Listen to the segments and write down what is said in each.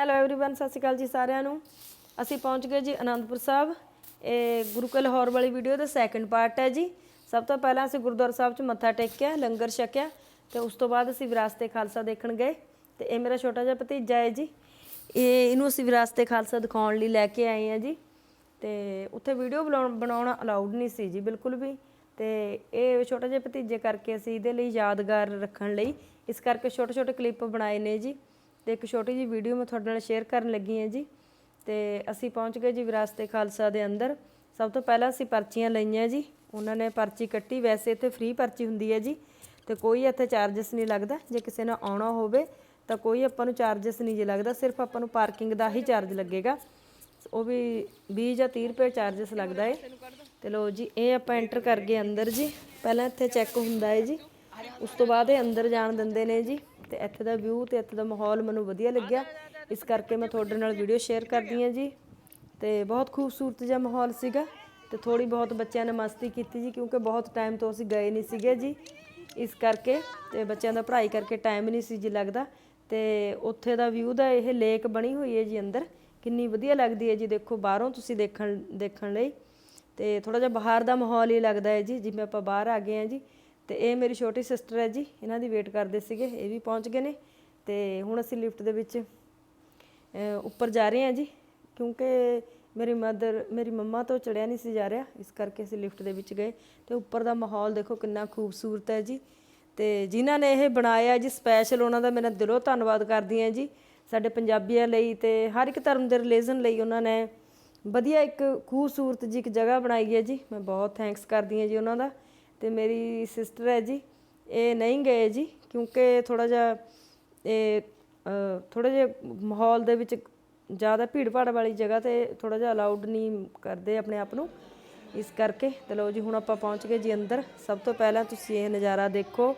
Hello everyone ਸਤਿ ਸ਼੍ਰੀ ਅਕਾਲ ਜੀ ਸਾਰਿਆਂ ਨੂੰ ਅਸੀਂ ਪਹੁੰਚ ਗਏ ਜੀ ਅਨੰਦਪੁਰ ਸਾਹਿਬ ਇਹ ਗੁਰੂ ਕਾ ਲਾਹੌਰ ਵਾਲੀ ਵੀਡੀਓ ਦਾ ਸੈਕੰਡ ਪਾਰਟ ਹੈ ਜੀ ਸਭ ਤੋਂ ਪਹਿਲਾਂ ਅਸੀਂ ਗੁਰਦੁਆਰਾ ਸਾਹਿਬ 'ਚ ਮੱਥਾ ਟੇਕਿਆ ਲੰਗਰ ਛਕਿਆ ਤੇ ਉਸ ਤੋਂ ਬਾਅਦ ਅਸੀਂ ਵਿਰਾਸਤੇ ਖਾਲਸਾ ਦੇਖਣ ਗਏ ਤੇ ਇਹ ਮੇਰਾ ਛੋਟਾ ਜਿਹਾ ਭਤੀਜਾ ਹੈ ਜੀ ਇਹ ਇਹਨੂੰ ਅਸੀਂ ਵਿਰਾਸਤੇ ਖਾਲਸਾ ਦਿਖਾਉਣ ਲਈ ਲੈ ਕੇ ਆਏ ਹਾਂ ਜੀ ਤੇ ਉੱਥੇ ਵੀਡੀਓ ਬਣਾਉਣਾ ਅਲਾਉਡ ਨਹੀਂ ਸੀ ਜੀ ਬਿਲਕੁਲ ਵੀ ਤੇ ਇਹ ਛੋਟਾ ਜਿਹਾ ਭਤੀਜੇ ਕਰਕੇ ਅਸੀਂ ਇਹਦੇ ਲਈ ਯਾਦਗਾਰ ਰੱਖਣ ਲਈ ਇਸ ਕਰਕੇ ਛੋਟੇ ਛੋਟੇ ਕਲਿੱਪ ਬਣਾਏ ਨੇ ਜੀ ਤੇ ਇੱਕ ਛੋਟੀ ਜੀ ਵੀਡੀਓ ਮੈਂ ਤੁਹਾਡੇ ਨਾਲ ਸ਼ੇਅਰ ਕਰਨ ਲੱਗੀ ਹਾਂ ਜੀ। ਤੇ ਅਸੀਂ ਪਹੁੰਚ ਗਏ ਜੀ ਵਿਰਾਸਤੇ ਖਾਲਸਾ ਦੇ ਅੰਦਰ। ਸਭ ਤੋਂ ਪਹਿਲਾਂ ਅਸੀਂ ਪਰਚੀਆਂ ਲਈਆਂ ਜੀ। ਉਹਨਾਂ ਨੇ ਪਰਚੀ ਕੱਟੀ। ਵੈਸੇ ਇੱਥੇ ਫ੍ਰੀ ਪਰਚੀ ਹੁੰਦੀ ਹੈ ਜੀ। ਤੇ ਕੋਈ ਇੱਥੇ ਚਾਰजेस ਨਹੀਂ ਲੱਗਦਾ। ਜੇ ਕਿਸੇ ਨੇ ਆਉਣਾ ਹੋਵੇ, ਤਾਂ ਕੋਈ ਆਪਾਂ ਨੂੰ ਚਾਰजेस ਨਹੀਂ ਜੇ ਲੱਗਦਾ। ਸਿਰਫ ਆਪਾਂ ਨੂੰ ਪਾਰਕਿੰਗ ਦਾ ਹੀ ਚਾਰਜ ਲੱਗੇਗਾ। ਉਹ ਵੀ 20 ਜਾਂ 30 ਰੁਪਏ ਚਾਰजेस ਲੱਗਦਾ ਏ। ਤੇ ਲੋ ਜੀ, ਇਹ ਆਪਾਂ ਐਂਟਰ ਕਰ ਗਏ ਅੰਦਰ ਜੀ। ਪਹਿਲਾਂ ਇੱਥੇ ਚੈੱਕ ਹੁੰਦਾ ਹੈ ਜੀ। ਉਸ ਤੋਂ ਬਾਅਦ ਇਹ ਅੰਦਰ ਜਾਣ ਦਿੰਦੇ ਨੇ ਜੀ ਤੇ ਇੱਥੇ ਦਾ ਵਿਊ ਤੇ ਇੱਥੇ ਦਾ ਮਾਹੌਲ ਮੈਨੂੰ ਵਧੀਆ ਲੱਗਿਆ। ਇਸ ਕਰਕੇ ਮੈਂ ਤੁਹਾਡੇ ਨਾਲ ਵੀਡੀਓ ਸ਼ੇਅਰ ਕਰਦੀ ਹਾਂ ਜੀ ਤੇ ਬਹੁਤ ਖੂਬਸੂਰਤ ਜਿਹਾ ਮਾਹੌਲ ਸੀਗਾ ਤੇ ਥੋੜੀ ਬਹੁਤ ਬੱਚਿਆਂ ਨੇ ਮਸਤੀ ਕੀਤੀ ਜੀ ਕਿਉਂਕਿ ਬਹੁਤ ਟਾਈਮ ਤੋਂ ਅਸੀਂ ਗਏ ਨਹੀਂ ਸੀਗੇ ਜੀ। ਇਸ ਕਰਕੇ ਤੇ ਬੱਚਿਆਂ ਦਾ ਪੜ੍ਹਾਈ ਕਰਕੇ ਟਾਈਮ ਨਹੀਂ ਸੀ ਜੀ ਲੱਗਦਾ ਤੇ ਉੱਥੇ ਦਾ ਵਿਊ ਦਾ ਇਹ ਲੇਕ ਬਣੀ ਹੋਈ ਹੈ ਜੀ ਅੰਦਰ। ਕਿੰਨੀ ਵਧੀਆ ਲੱਗਦੀ ਹੈ ਜੀ ਦੇਖੋ ਬਾਹਰੋਂ ਤੁਸੀਂ ਦੇਖਣ ਦੇਖਣ ਲਈ ਤੇ ਥੋੜਾ ਜਿਹਾ ਬਾਹਰ ਦਾ ਮਾਹੌਲ ਹੀ ਲੱਗਦਾ ਹੈ ਜੀ। ਜਿਵੇਂ ਆਪਾਂ ਬਾਹਰ ਆ ਗਏ ਹਾਂ ਜੀ ਤੇ ਇਹ ਮੇਰੀ ਛੋਟੀ ਸਿਸਟਰ ਹੈ ਜੀ, ਇਹਨਾਂ ਦੀ ਵੇਟ ਕਰਦੇ ਸੀਗੇ, ਇਹ ਵੀ ਪਹੁੰਚ ਗਏ ਨੇ ਤੇ ਹੁਣ ਅਸੀਂ ਲਿਫਟ ਦੇ ਵਿੱਚ ਉੱਪਰ ਜਾ ਰਹੇ ਹਾਂ ਜੀ, ਕਿਉਂਕਿ ਮੇਰੀ ਮਦਰ, ਮੇਰੀ ਮੰਮਾ ਤੋਂ ਚੜਿਆ ਨਹੀਂ ਸੀ ਜਾ ਰਿਹਾ, ਇਸ ਕਰਕੇ ਅਸੀਂ ਲਿਫਟ ਦੇ ਵਿੱਚ ਗਏ ਤੇ ਉੱਪਰ ਦਾ ਮਾਹੌਲ ਦੇਖੋ ਕਿੰਨਾ ਖੂਬਸੂਰਤ ਹੈ ਜੀ ਤੇ ਜਿਨ੍ਹਾਂ ਨੇ ਇਹ ਬਣਾਇਆ ਜੀ ਸਪੈਸ਼ਲ ਉਹਨਾਂ ਦਾ ਮੇਰਾ ਦਿਲੋਂ ਧੰਨਵਾਦ ਕਰਦੀ ਹਾਂ ਜੀ, ਸਾਡੇ ਪੰਜਾਬੀਆਂ ਲਈ ਤੇ ਹਰ ਇੱਕ ਧਰਮ ਦੇ ਰਿਲੀਜਨ ਲਈ ਉਹਨਾਂ ਨੇ ਵਧੀਆ ਇੱਕ ਖੂਬਸੂਰਤ ਜੀ ਇੱਕ ਜਗ੍ਹਾ ਬਣਾਈ ਹੈ ਜੀ, ਮੈਂ ਬਹੁਤ ਥੈਂਕਸ ਕਰਦੀ ਹਾਂ ਜੀ ਉਹਨਾਂ ਦਾ। ਤੇ ਮੇਰੀ ਸਿਸਟਰ ਹੈ ਜੀ, ਇਹ ਨਹੀਂ ਗਏ ਜੀ, ਕਿਉਂਕਿ ਥੋੜਾ ਜਿਹਾ ਇਹ ਥੋੜਾ ਜਿਹਾ ਮਾਹੌਲ ਦੇ ਵਿੱਚ ਜ਼ਿਆਦਾ ਭੀੜ ਭਾੜ ਵਾਲੀ ਜਗ੍ਹਾ ਤੇ ਥੋੜਾ ਜਿਹਾ ਅਲਾਉਡ ਨਹੀਂ ਕਰਦੇ ਆਪਣੇ ਆਪ ਨੂੰ। ਇਸ ਕਰਕੇ ਤੇ ਲਓ ਜੀ, ਹੁਣ ਆਪਾਂ ਪਹੁੰਚ ਗਏ ਜੀ ਅੰਦਰ। ਸਭ ਤੋਂ ਪਹਿਲਾਂ ਤੁਸੀਂ ਇਹ ਨਜ਼ਾਰਾ ਦੇਖੋ,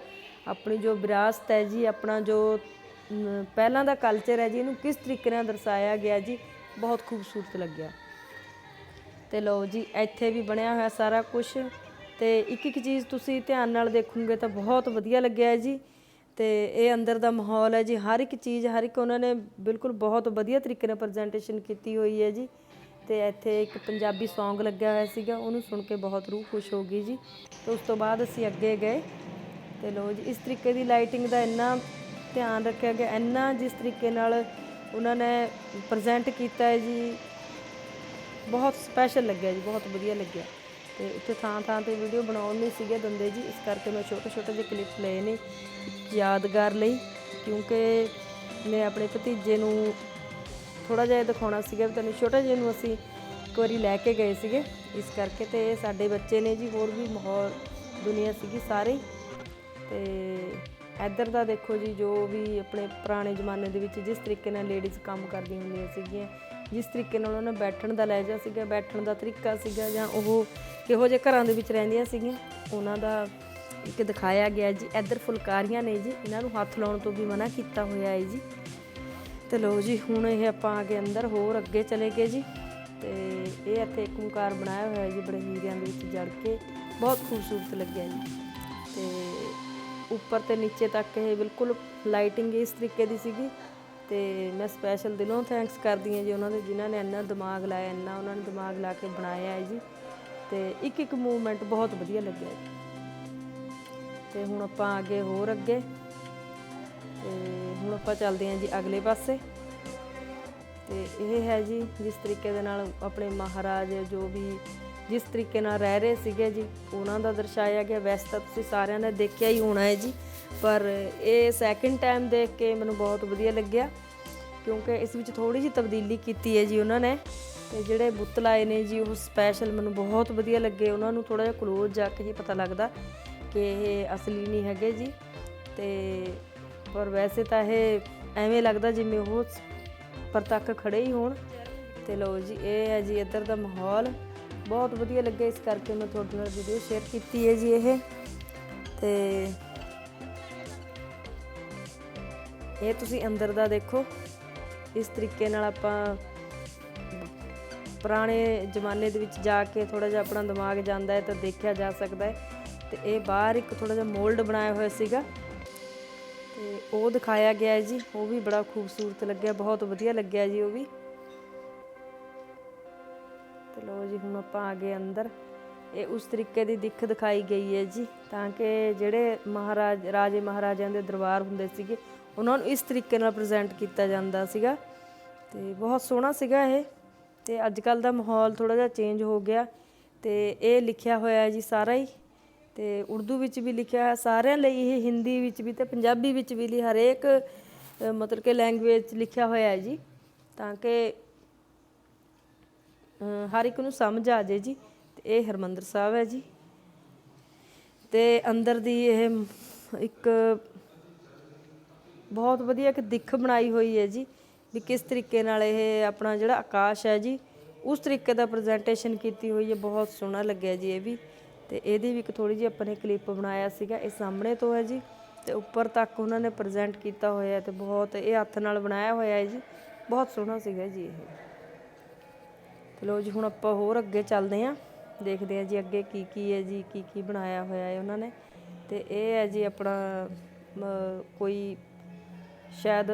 ਆਪਣੀ ਜੋ ਵਿਰਾਸਤ ਹੈ ਜੀ, ਆਪਣਾ ਜੋ ਪਹਿਲਾਂ ਦਾ ਕਲਚਰ ਹੈ ਜੀ, ਇਹਨੂੰ ਕਿਸ ਤਰੀਕੇ ਨਾਲ ਦਰਸਾਇਆ ਗਿਆ ਜੀ, ਬਹੁਤ ਖੂਬਸੂਰਤ ਲੱਗਿਆ। ਤੇ ਲਓ ਜੀ, ਇੱਥੇ ਵੀ ਬਣਿਆ ਹੋਇਆ ਸਾਰਾ ਕੁਝ ਤੇ ਇੱਕ ਇੱਕ ਚੀਜ਼ ਤੁਸੀਂ ਧਿਆਨ ਨਾਲ ਦੇਖੋਗੇ ਤਾਂ ਬਹੁਤ ਵਧੀਆ ਲੱਗਿਆ ਹੈ ਜੀ। ਤੇ ਇਹ ਅੰਦਰ ਦਾ ਮਾਹੌਲ ਹੈ ਜੀ। ਹਰ ਇੱਕ ਚੀਜ਼, ਹਰ ਇੱਕ ਉਹਨਾਂ ਨੇ ਬਿਲਕੁਲ ਬਹੁਤ ਵਧੀਆ ਤਰੀਕੇ ਨਾਲ ਪ੍ਰੈਜੈਂਟੇਸ਼ਨ ਕੀਤੀ ਹੋਈ ਹੈ ਜੀ। ਤੇ ਇੱਥੇ ਇੱਕ ਪੰਜਾਬੀ Song ਲੱਗਿਆ ਹੋਇਆ ਸੀਗਾ, ਉਹਨੂੰ ਸੁਣ ਕੇ ਬਹੁਤ ਰੂਹ ਖੁਸ਼ ਹੋ ਗਈ ਜੀ। ਤੇ ਉਸ ਤੋਂ ਬਾਅਦ ਅਸੀਂ ਅੱਗੇ ਗਏ। ਤੇ ਲੋ ਜੀ, ਇਸ ਤਰੀਕੇ ਦੀ ਲਾਈਟਿੰਗ ਦਾ ਇੰਨਾ ਧਿਆਨ ਰੱਖਿਆ ਗਿਆ, ਇੰਨਾ ਜਿਸ ਤਰੀਕੇ ਨਾਲ ਉਹਨਾਂ ਨੇ ਪ੍ਰੈਜ਼ੈਂਟ ਕੀਤਾ ਹੈ ਜੀ। ਬਹੁਤ ਸਪੈਸ਼ਲ ਲੱਗਿਆ ਜੀ, ਬਹੁਤ ਵਧੀਆ ਲੱਗਿਆ। ਤੇ ਇੱਥੇ ਥਾਂ ਥਾਂ ਤੇ ਵੀਡੀਓ ਬਣਾਉਣ ਲਈ ਸੀਗੇ ਦੰਦੇ ਜੀ ਇਸ ਕਰਕੇ ਮੈਂ ਛੋਟੇ ਛੋਟੇ ਜਿਹੇ ਕਲਿੱਪ ਲਏ ਨੇ ਯਾਦਗਾਰ ਲਈ, ਕਿਉਂਕਿ ਮੈਂ ਆਪਣੇ ਭਤੀਜੇ ਨੂੰ ਥੋੜਾ ਜਿਹਾ ਦਿਖਾਉਣਾ ਸੀਗਾ ਵੀ ਤੁਹਾਨੂੰ ਛੋਟੇ ਜਿਹੇ ਨੂੰ ਅਸੀਂ ਇੱਕ ਵਾਰੀ ਲੈ ਕੇ ਗਏ ਸੀਗੇ ਇਸ ਕਰਕੇ ਤੇ ਸਾਡੇ ਬੱਚੇ ਨੇ ਜੀ, ਹੋਰ ਵੀ ਮਾਹੌਲ ਦੁਨੀਆ ਸੀਗੀ ਸਾਰੇ ਹੀ। ਤੇ ਇੱਧਰ ਦਾ ਦੇਖੋ ਜੀ, ਜੋ ਵੀ ਆਪਣੇ ਪੁਰਾਣੇ ਜ਼ਮਾਨੇ ਦੇ ਵਿੱਚ ਜਿਸ ਤਰੀਕੇ ਨਾਲ ਲੇਡੀਜ਼ ਕੰਮ ਕਰਦੀਆਂ ਹੁੰਦੀਆਂ ਸੀਗੀਆਂ, ਜਿਸ ਤਰੀਕੇ ਨਾਲ ਉਹਨਾਂ ਨੇ ਬੈਠਣ ਦਾ ਲਹਿਜਾ ਸੀਗਾ, ਬੈਠਣ ਦਾ ਤਰੀਕਾ ਸੀਗਾ ਜਾਂ ਉਹ ਕਿਹੋ ਜਿਹੇ ਘਰਾਂ ਦੇ ਵਿੱਚ ਰਹਿੰਦੀਆਂ ਸੀਗੀਆਂ। ਉਹਨਾਂ ਦਾ ਇੱਕ ਦਿਖਾਇਆ ਗਿਆ ਜੀ, ਇੱਧਰ ਫੁਲਕਾਰੀਆਂ ਨੇ ਜੀ, ਇਹਨਾਂ ਨੂੰ ਹੱਥ ਲਾਉਣ ਤੋਂ ਵੀ ਮਨਾ ਕੀਤਾ ਹੋਇਆ ਹੈ ਜੀ। ਤੇ ਲੋ ਜੀ, ਹੁਣ ਇਹ ਆਪਾਂ ਆ ਕੇ ਅੰਦਰ ਹੋਰ ਅੱਗੇ ਚਲੇ ਗਏ ਜੀ। ਤੇ ਇਹ ਇੱਥੇ ਇੱਕ ਮੁਕਾਰ ਬਣਾਇਆ ਹੋਇਆ ਜੀ, ਬੜੇ ਹੀਰਿਆਂ ਦੇ ਵਿੱਚ ਜੜ ਕੇ, ਬਹੁਤ ਖੂਬਸੂਰਤ ਲੱਗਿਆ ਜੀ। ਤੇ ਉੱਪਰ ਤੇ ਨੀਚੇ ਤੱਕ ਇਹ ਬਿਲਕੁਲ ਲਾਈਟਿੰਗ ਇਸ ਤਰੀਕੇ ਦੀ ਸੀਗੀ। ਤੇ ਮੈਂ ਸਪੈਸ਼ਲ ਦਿਲੋਂ ਥੈਂਕਸ ਕਰਦੀ ਹਾਂ ਜੀ ਉਹਨਾਂ ਦੇ, ਜਿਨ੍ਹਾਂ ਨੇ ਇੰਨਾ ਦਿਮਾਗ ਲਾਇਆ, ਇੰਨਾ ਉਹਨਾਂ ਨੇ ਦਿਮਾਗ ਲਾ ਕੇ ਬਣਾਇਆ ਹੈ ਜੀ। ਤੇ ਇੱਕ ਇੱਕ ਮੂਵਮੈਂਟ ਬਹੁਤ ਵਧੀਆ ਲੱਗਿਆ ਜੀ। ਤੇ ਹੁਣ ਆਪਾਂ ਅੱਗੇ ਹੋਰ ਅੱਗੇ। ਤੇ ਹੁਣ ਆਪਾਂ ਚੱਲਦੇ ਹਾਂ ਜੀ ਅਗਲੇ ਪਾਸੇ। ਤੇ ਇਹ ਹੈ ਜੀ ਜਿਸ ਤਰੀਕੇ ਦੇ ਨਾਲ ਆਪਣੇ ਮਹਾਰਾਜ ਜੋ ਵੀ ਜਿਸ ਤਰੀਕੇ ਨਾਲ ਰਹਿ ਰਹੇ ਸੀਗੇ ਜੀ, ਉਹਨਾਂ ਦਾ ਦਰਸਾਇਆ ਗਿਆ। ਵੈਸੇ ਤਾਂ ਤੁਸੀਂ ਸਾਰਿਆਂ ਨੇ ਦੇਖਿਆ ਹੀ ਹੋਣਾ ਹੈ ਜੀ। ਪਰ ਇਹ ਸੈਕਿੰਡ ਟਾਈਮ ਦੇਖ ਕੇ ਮੈਨੂੰ ਬਹੁਤ ਵਧੀਆ ਲੱਗਿਆ। ਕਿਉਂਕਿ ਇਸ ਵਿੱਚ ਥੋੜੀ ਜਿਹੀ ਤਬਦੀਲੀ ਕੀਤੀ ਹੈ ਜੀ ਉਹਨਾਂ ਨੇ। ਤੇ ਜਿਹੜੇ ਬੁੱਤ ਲਾਏ ਨੇ ਜੀ, ਉਹ ਸਪੈਸ਼ਲ ਮੈਨੂੰ ਬਹੁਤ ਵਧੀਆ ਲੱਗੇ। ਉਹਨਾਂ ਨੂੰ ਥੋੜਾ ਜਿਹਾ ਕਲੋਜ਼ ਜਾ ਕੇ ਹੀ ਪਤਾ ਲੱਗਦਾ ਕਿ ਇਹ ਅਸਲੀ ਨਹੀਂ ਹੈਗੇ ਜੀ। ਤੇ ਪਰ ਵੈਸੇ ਤਾਂ ਇਹ ਐਵੇਂ ਲੱਗਦਾ ਜਿਵੇਂ ਉਹ ਪਰ ਤੱਕ ਖੜੇ ਹੀ ਹੋਣ। ਤੇ ਲਓ ਜੀ, ਇਹ ਹੈ ਜੀ ਇੱਧਰ ਦਾ ਮਾਹੌਲ। ਬਹੁਤ ਵਧੀਆ ਲੱਗਿਆ ਇਸ ਕਰਕੇ ਮੈਂ ਤੁਹਾਡੇ ਨਾਲ ਵੀਡੀਓ ਸ਼ੇਅਰ ਕੀਤੀ ਹੈ ਜੀ ਇਹ। ਤੇ ਇਹ ਤੁਸੀਂ ਅੰਦਰ ਦਾ ਦੇਖੋ। ਇਸ ਤਰੀਕੇ ਨਾਲ ਆਪਾਂ ਪੁਰਾਣੇ ਜ਼ਮਾਨੇ ਦੇ ਵਿੱਚ ਜਾ ਕੇ ਥੋੜਾ ਜਿਹਾ ਆਪਣਾ ਦਿਮਾਗ ਜਾਂਦਾ ਹੈ ਤਾਂ ਦੇਖਿਆ ਜਾ ਸਕਦਾ ਹੈ। ਤੇ ਇਹ ਬਾਹਰ ਇੱਕ ਥੋੜਾ ਜਿਹਾ ਮੋਲਡ ਬਣਾਇਆ ਹੋਇਆ ਸੀਗਾ। ਤੇ ਉਹ ਦਿਖਾਇਆ ਗਿਆ ਹੈ ਜੀ। ਉਹ ਵੀ ਬੜਾ ਖੂਬਸੂਰਤ ਲੱਗਿਆ, ਬਹੁਤ ਵਧੀਆ ਲੱਗਿਆ ਜੀ ਉਹ ਵੀ। ਤੇ ਲੋ ਜੀ, ਹੁਣ ਆਪਾਂ ਆ ਗਏ ਅੰਦਰ। ਇਹ ਉਸ ਤਰੀਕੇ ਦੀ ਦਿੱਖ ਦਿਖਾਈ ਗਈ ਹੈ ਜੀ, ਤਾਂ ਕਿ ਜਿਹੜੇ ਮਹਾਰਾਜ, ਰਾਜੇ ਮਹਾਰਾਜਿਆਂ ਦੇ ਦਰਬਾਰ ਹੁੰਦੇ ਸੀਗੇ, ਉਹਨਾਂ ਨੂੰ ਇਸ ਤਰੀਕੇ ਨਾਲ ਪ੍ਰੈਜ਼ੈਂਟ ਕੀਤਾ ਜਾਂਦਾ ਸੀਗਾ। ਤੇ ਬਹੁਤ ਸੋਹਣਾ ਸੀਗਾ ਇਹ। ਤੇ ਅੱਜ ਕੱਲ ਦਾ ਮਾਹੌਲ ਥੋੜਾ ਜਿਹਾ ਚੇਂਜ ਹੋ ਗਿਆ ਤੇ ਇਹ ਲਿਖਿਆ ਹੋਇਆ ਹੈ ਜੀ ਸਾਰਾ ਹੀ ਤੇ ਉਰਦੂ ਵਿੱਚ ਵੀ ਲਿਖਿਆ ਹੈ, ਸਾਰਿਆਂ ਲਈ ਇਹ ਹਿੰਦੀ ਵਿੱਚ ਵੀ ਤੇ ਪੰਜਾਬੀ ਵਿੱਚ ਵੀ ਲਈ ਹਰੇਕ ਮਤਲਬ ਕਿ ਲੈਂਗੁਏਜ ਲਿਖਿਆ ਹੋਇਆ ਹੈ ਜੀ ਤਾਂ ਕਿ ਹਰ ਇੱਕ ਨੂੰ ਸਮਝ ਆ ਜੇ ਜੀ ਤੇ ਇਹ ਹਰਮੰਦਰ ਸਾਹਿਬ ਹੈ ਜੀ ਤੇ ਅੰਦਰ ਦੀ ਇਹ ਇੱਕ ਬਹੁਤ ਵਧੀਆ ਇੱਕ ਦਿੱਖ ਬਣਾਈ ਹੋਈ ਹੈ ਜੀ ਵੀ ਕਿਸ ਤਰੀਕੇ ਨਾਲ ਇਹ ਆਪਣਾ ਜਿਹੜਾ ਆਕਾਸ਼ ਹੈ ਜੀ, ਉਸ ਤਰੀਕੇ ਦਾ ਪ੍ਰੈਜੈਂਟੇਸ਼ਨ ਕੀਤੀ ਹੋਈ ਹੈ, ਬਹੁਤ ਸੋਹਣਾ ਲੱਗਿਆ ਜੀ ਇਹ ਵੀ। ਤੇ ਇਹਦੀ ਵੀ ਇੱਕ ਥੋੜੀ ਜਿਹੀ ਆਪਾਂ ਨੇ ਕਲਿੱਪ ਬਣਾਇਆ ਸੀਗਾ, ਇਹ ਸਾਹਮਣੇ ਤੋਂ ਹੈ ਜੀ। ਤੇ ਉੱਪਰ ਤੱਕ ਉਹਨਾਂ ਨੇ ਪ੍ਰੈਜ਼ੈਂਟ ਕੀਤਾ ਹੋਇਆ ਹੈ ਤੇ ਬਹੁਤ ਇਹ ਹੱਥ ਨਾਲ ਬਣਾਇਆ ਹੋਇਆ ਹੈ ਜੀ। ਬਹੁਤ ਸੋਹਣਾ ਸੀਗਾ ਜੀ ਇਹ। ਚਲੋ ਜੀ, ਹੁਣ ਆਪਾਂ ਹੋਰ ਅੱਗੇ ਚੱਲਦੇ ਆਂ ਦੇਖਦੇ ਆਂ ਜੀ ਅੱਗੇ ਕੀ ਕੀ ਹੈ ਜੀ, ਕੀ ਕੀ ਬਣਾਇਆ ਹੋਇਆ ਹੈ ਉਹਨਾਂ ਨੇ। ਤੇ ਇਹ ਹੈ ਜੀ ਆਪਣਾ ਕੋਈ ਸ਼ਾਇਦ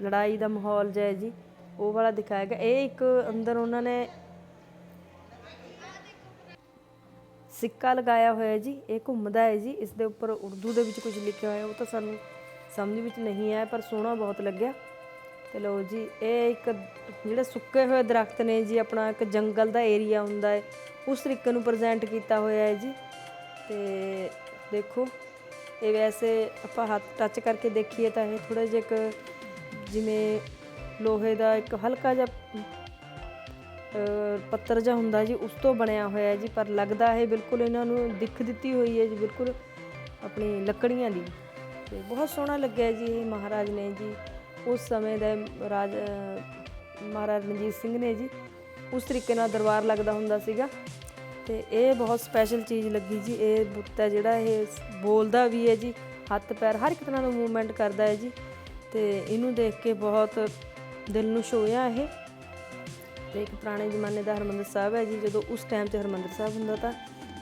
ਲੜਾਈ ਦਾ ਮਾਹੌਲ ਜਿਹਾ ਜੀ, ਉਹ ਵਾਲਾ ਦਿਖਾਇਆ ਗਿਆ। ਇਹ ਇੱਕ ਅੰਦਰ ਉਹਨਾਂ ਨੇ ਸਿੱਕਾ ਲਗਾਇਆ ਹੋਇਆ ਜੀ, ਇਹ ਘੁੰਮਦਾ ਹੈ ਜੀ। ਇਸ ਦੇ ਉੱਪਰ ਉਰਦੂ ਦੇ ਵਿੱਚ ਕੁਝ ਲਿਖਿਆ ਹੋਇਆ, ਉਹ ਤਾਂ ਸਾਨੂੰ ਸਮਝ ਵਿੱਚ ਨਹੀਂ ਆਇਆ, ਪਰ ਸੋਹਣਾ ਬਹੁਤ ਲੱਗਿਆ। ਤੇ ਲਓ ਜੀ, ਇਹ ਇੱਕ ਜਿਹੜੇ ਸੁੱਕੇ ਹੋਏ ਦਰਖਤ ਨੇ ਜੀ, ਆਪਣਾ ਇੱਕ ਜੰਗਲ ਦਾ ਏਰੀਆ ਹੁੰਦਾ ਹੈ, ਉਸ ਤਰੀਕੇ ਨੂੰ ਪ੍ਰੈਜ਼ੈਂਟ ਕੀਤਾ ਹੋਇਆ ਹੈ ਜੀ। ਤੇ ਦੇਖੋ, ਇਹ ਵੈਸੇ ਆਪਾਂ ਹੱਥ ਟੱਚ ਕਰਕੇ ਦੇਖੀਏ ਤਾਂ ਇਹ ਥੋੜਾ ਜਿਹਾ ਇੱਕ ਜਿਵੇਂ ਲੋਹੇ ਦਾ ਇੱਕ ਹਲਕਾ ਜਿਹਾ ਪੱਤਰ ਜਿਹਾ ਹੁੰਦਾ ਜੀ, ਉਸ ਤੋਂ ਬਣਿਆ ਹੋਇਆ ਜੀ, ਪਰ ਲੱਗਦਾ ਇਹ ਬਿਲਕੁਲ ਇਹਨਾਂ ਨੂੰ ਦਿੱਖ ਦਿੱਤੀ ਹੋਈ ਹੈ ਜੀ, ਬਿਲਕੁਲ ਆਪਣੀ ਲੱਕੜੀਆਂ ਦੀ। ਤੇ ਬਹੁਤ ਸੋਹਣਾ ਲੱਗਿਆ ਜੀ ਇਹ ਮਹਾਰਾਜ ਨੇ ਜੀ, ਉਸ ਸਮੇਂ ਦੇ ਰਾਜ ਮਹਾਰਾਜ ਰਣਜੀਤ ਸਿੰਘ ਨੇ ਜੀ, ਉਸ ਤਰੀਕੇ ਨਾਲ ਦਰਬਾਰ ਲੱਗਦਾ ਹੁੰਦਾ ਸੀਗਾ। ਤੇ ਇਹ ਬਹੁਤ ਸਪੈਸ਼ਲ ਚੀਜ਼ ਲੱਗੀ ਜੀ, ਇਹ ਬੁੱਤ ਹੈ ਜਿਹੜਾ ਇਹ ਬੋਲਦਾ ਵੀ ਹੈ ਜੀ, ਹੱਥ ਪੈਰ, ਹਰ ਇੱਕ ਤਰ੍ਹਾਂ ਦਾ ਮੂਵਮੈਂਟ ਕਰਦਾ ਹੈ ਜੀ। ਤੇ ਇਹਨੂੰ ਦੇਖ ਕੇ ਬਹੁਤ ਦਿਲ ਨੂੰ ਛੋਇਆ ਇਹ। ਤੇ ਇੱਕ ਪੁਰਾਣੇ ਜ਼ਮਾਨੇ ਦਾ ਹਰਮੰਦਰ ਸਾਹਿਬ ਹੈ ਜੀ, ਜਦੋਂ ਉਸ ਟਾਈਮ ਤੇ ਹਰਮੰਦਰ ਸਾਹਿਬ ਹੁੰਦਾ ਤਾਂ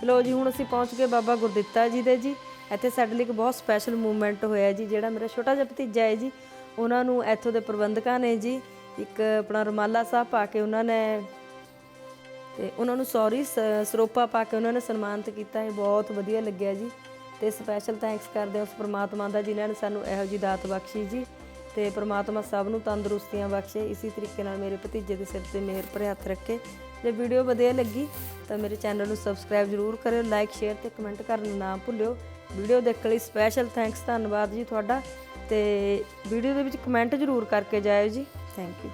ਚਲੋ ਜੀ, ਹੁਣ ਅਸੀਂ ਪਹੁੰਚ ਗਏ ਬਾਬਾ ਗੁਰਦਿੱਤਾ ਜੀ ਦੇ ਜੀ। ਇੱਥੇ ਸਾਡੇ ਲਈ ਇੱਕ ਬਹੁਤ ਸਪੈਸ਼ਲ ਮੂਵਮੈਂਟ ਹੋਇਆ ਜੀ, ਜਿਹੜਾ ਮੇਰਾ ਛੋਟਾ ਜਿਹਾ ਭਤੀਜਾ ਹੈ ਜੀ। ਉਹਨਾਂ ਨੂੰ ਇੱਥੋਂ ਦੇ ਪ੍ਰਬੰਧਕਾਂ ਨੇ ਜੀ, ਇੱਕ ਆਪਣਾ ਰੁਮਾਲਾ ਸਾਹਿਬ ਪਾ ਕੇ ਉਹਨਾਂ ਨੇ ਤੇ ਉਹਨਾਂ ਨੂੰ ਸੌਰੀ ਸਰੋਪਾ ਪਾ ਕੇ ਉਹਨਾਂ ਨੇ ਸਨਮਾਨਿਤ ਕੀਤਾ, ਇਹ ਬਹੁਤ ਵਧੀਆ ਲੱਗਿਆ ਜੀ। ਤੇ ਸਪੈਸ਼ਲ ਥੈਂਕਸ ਕਰਦੇ ਹਾਂ ਉਸ ਪ੍ਰਮਾਤਮਾ ਦਾ, ਜਿਨ੍ਹਾਂ ਨੇ ਸਾਨੂੰ ਇਹੋ ਜੀ ਦਾਤ ਬਖਸ਼ੀ ਜੀ। ਤੇ ਪ੍ਰਮਾਤਮਾ ਸਭ ਨੂੰ ਤੰਦਰੁਸਤੀਆਂ ਬਖਸ਼ੇ। ਇਸੇ ਤਰੀਕੇ ਨਾਲ ਮੇਰੇ ਭਤੀਜੇ ਦੇ ਸਿਰ ਤੇ ਮਿਹਰ ਭਰੇ ਹੱਥ ਰੱਖੇ। ਜੇ ਵੀਡੀਓ ਵਧੀਆ ਲੱਗੀ, ਤਾਂ ਮੇਰੇ ਚੈਨਲ ਨੂੰ ਸਬਸਕ੍ਰਾਈਬ ਜ਼ਰੂਰ ਕਰਿਓ ਲਾਈਕ ਸ਼ੇਅਰ ਤੇ ਕਮੈਂਟ ਕਰਨਾ ਨਾ ਭੁੱਲਿਓ। ਵੀਡੀਓ ਦੇਖਣ ਲਈ ਸਪੈਸ਼ਲ ਥੈਂਕਸ ਧੰਨਵਾਦ ਜੀ ਤੁਹਾਡਾ। ਤੇ ਵੀਡੀਓ ਦੇ ਵਿੱਚ ਕਮੈਂਟ ਜ਼ਰੂਰ ਕਰਕੇ ਜਾਇਓ ਜੀ। Thank you